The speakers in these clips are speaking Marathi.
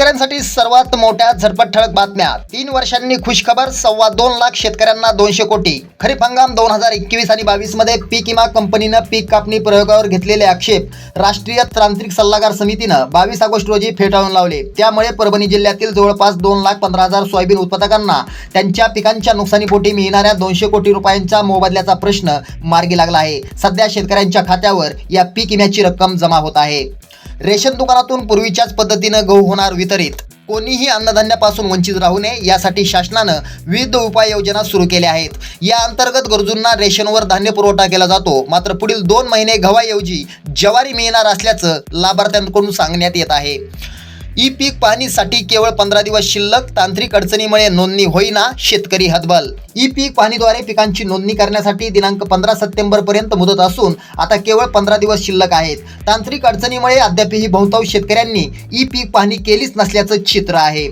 शेतकऱ्यांसाठी सर्वात मोठ्या झटपट ठळक बातम्या. तीन वर्षांनी खुशखबर सव्वा दोन लाख शेतकऱ्यांना दोनशे कोटी. खरीप हंगाम दोन हजार एकवीस आणि बावीसमध्ये पीक विमा कंपनीनं पीक कापणी प्रयोगावर घेतलेले आक्षेप राष्ट्रीय तांत्रिक सल्लागार समितीनं बावीस ऑगस्ट रोजी फेटाळून लावले. त्यामुळे परभणी जिल्ह्यातील जवळपास दोन लाख पंधरा हजार सोयाबीन उत्पादकांना त्यांच्या पिकांच्या नुकसानीपोटी मिळणाऱ्या दोनशे कोटी रुपयांच्या मोबदल्याचा प्रश्न मार्गी लागला आहे. सध्या शेतकऱ्यांच्या खात्यावर या पीक विम्याची रक्कम जमा होत आहे. रेशन दुकानातून पूर्वीच्याच पद्धतीनं गहू होणार वितरित. कोणीही अन्नधान्यापासून वंचित राहू नये यासाठी शासनानं विविध उपाययोजना सुरू केल्या आहेत. या अंतर्गत गरजूंना रेशनवर धान्य पुरवठा केला जातो. मात्र पुढील दोन महिने गव्हाऐवजी ज्वारी मिळणार असल्याचं लाभार्थ्यांकडून सांगण्यात येत आहे. ई पीक पाहणीसाठी केवळ पंधरा दिवस शिल्लक तांत्रिक अडचणीमुळे नोंदणी होईना शेतकरी हतबल. ई पीक पाहणीद्वारे पिकांची नोंदणी करण्यासाठी दिनांक पंधरा सप्टेंबर पर्यंत मुदत असून आता केवळ पंधरा दिवस शिल्लक आहेत. तांत्रिक अडचणीमुळे अद्यापही बहुतांश शेतकऱ्यांनी ई पीक पाहणी केलीच नसल्याचं चित्र आहे.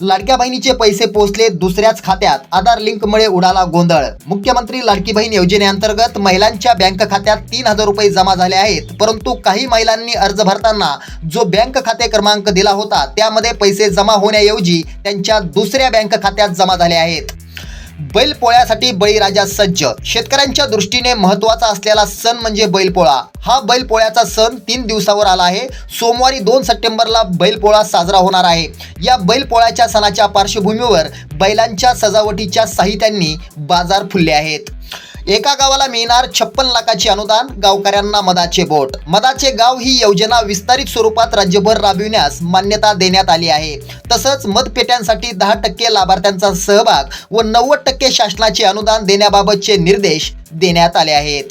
लाडक्या बहिणीचे पैसे पोहोचले दुसऱ्याच खात्यात. आधार लिंकमुळे उडाला गोंधळ. मुख्यमंत्री लाडकी बहीण योजनेअंतर्गत महिलांच्या बँक खात्यात तीन हजार रुपये जमा झाले आहेत. परंतु काही महिलांनी अर्ज भरताना जो बँक खाते क्रमांक दिला होता त्यामध्ये पैसे जमा होण्याऐवजी त्यांच्या दुसऱ्या बँक खात्यात जमा झाले आहेत. बैलपोळ्यासाठी बळीराजा सज्ज. शेतकऱ्यांच्या दृष्टीने महत्त्वाचा असलेला सण म्हणजे बैलपोळा. हा बैलपोळ्याचा सण तीन दिवसावर आला आहे. सोमवारी दोन सप्टेंबरला बैलपोळा साजरा होणार आहे. या बैलपोळ्याच्या सणाच्या पार्श्वभूमीवर बैलांच्या सजावटीच्या साहित्यांनी बाजार फुलले आहेत. एका गावाला मिळणार छप्पन लाखाचे अनुदान गावकऱ्यांना मदाचे बोट. मदाचे गाव ही योजना विस्तारित स्वरूपात राज्यभर राबविण्यास मान्यता देण्यात आली आहे. तसंच मतपेट्यांसाठी दहा टक्के लाभार्थ्यांचा सहभाग व नव्वद टक्के शासनाचे अनुदान देण्याबाबतचे निर्देश देण्यात आले आहेत.